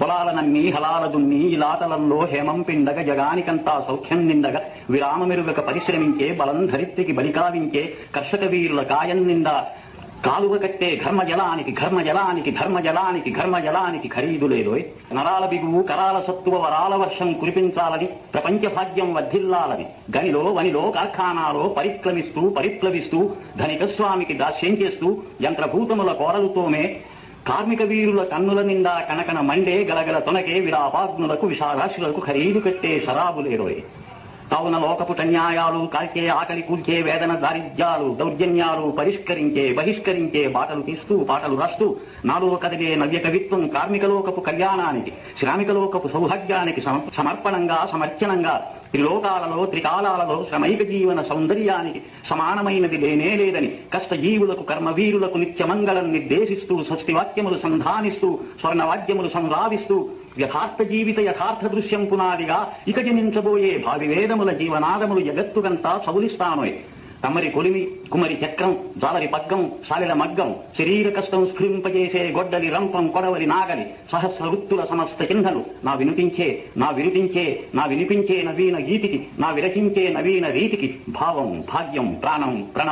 పొలాలనన్నీ హలాల దున్ని ఇలాతలంలో హేమం పిండగ జగానికంతా సౌఖ్యం నిండగ విరామమెరుగక పరిశ్రమించే బలం ధరిత్రికి బలికావించే కర్షక వీరుల కాయం నిండా కాలువ కట్టే ఘర్మ జలానికి ఘర్మ జలానికి ఘర్మ జలానికి ఘర్మ జలానికి ఖరీదు లేదోయ్ నరాల బిగువు కరాల సత్తువ వరాల వర్షం కురిపించాలని ప్రపంచ భాగ్యం వర్ధిల్లాలని గనిలో వనిలో కార్ఖానాలో పరిక్రమిస్తూ పరిప్లవిస్తూ ధనిక స్వామికి దాస్యం చేస్తూ యంత్రభూతముల కోరలుతోమే కార్మిక వీరుల కన్నుల నిండా కనకన మండే గలగల తొనకే విలాపాగ్నులకు విషారాశులకు ఖరీదు కట్టే శరాబులేరోయ్ కావున లోకపుటన్యాయాలు కాల్చే ఆకలి కూల్చే వేదన దారిద్ర్యాలు దౌర్జన్యాలు పరిష్కరించే బహిష్కరించే బాటలు తీస్తూ పాటలు రాస్తూ నాలుగు కదిలే నవ్య కవిత్వం కార్మిక లోకపు కళ్యాణానికి శ్రామిక లోకపు సౌభాగ్యానికి సమ- సమర్పణంగా సమర్చనంగా త్రిలోకాలలో త్రికాలాలలో శ్రమైక జీవన సౌందర్యానికి సమానమైనది లేనే లేదని కష్టజీవులకు కర్మవీరులకు నిత్యమంగళం నిర్దేశిస్తూ స్వస్తివాక్యములు సంధానిస్తూ స్వర్ణవాద్యములు సంరావిస్తూ యథార్థ జీవిత యథార్థ దృశ్యం పునాదిగా ఇక జనించబోయే భావి వేదముల జీవనాదములు జగత్తుకంతా సవులిస్తానోయ్. తమరి కొలిమి కుమరి చక్రం జాలరి పగ్గం సాలిల మగ్గం శరీర కష్టం స్ఫురింపజేసే గొడ్డలి రంపం కొడవలి నాగలి సహస్ర వృత్తుల సమస్త చిహ్నలు నా వినిపించే నా వినిపించే నా వినిపించే నవీన గీతికి నా విరచించే నవీన రీతికి భావం భాగ్యం ప్రాణం ప్రణవం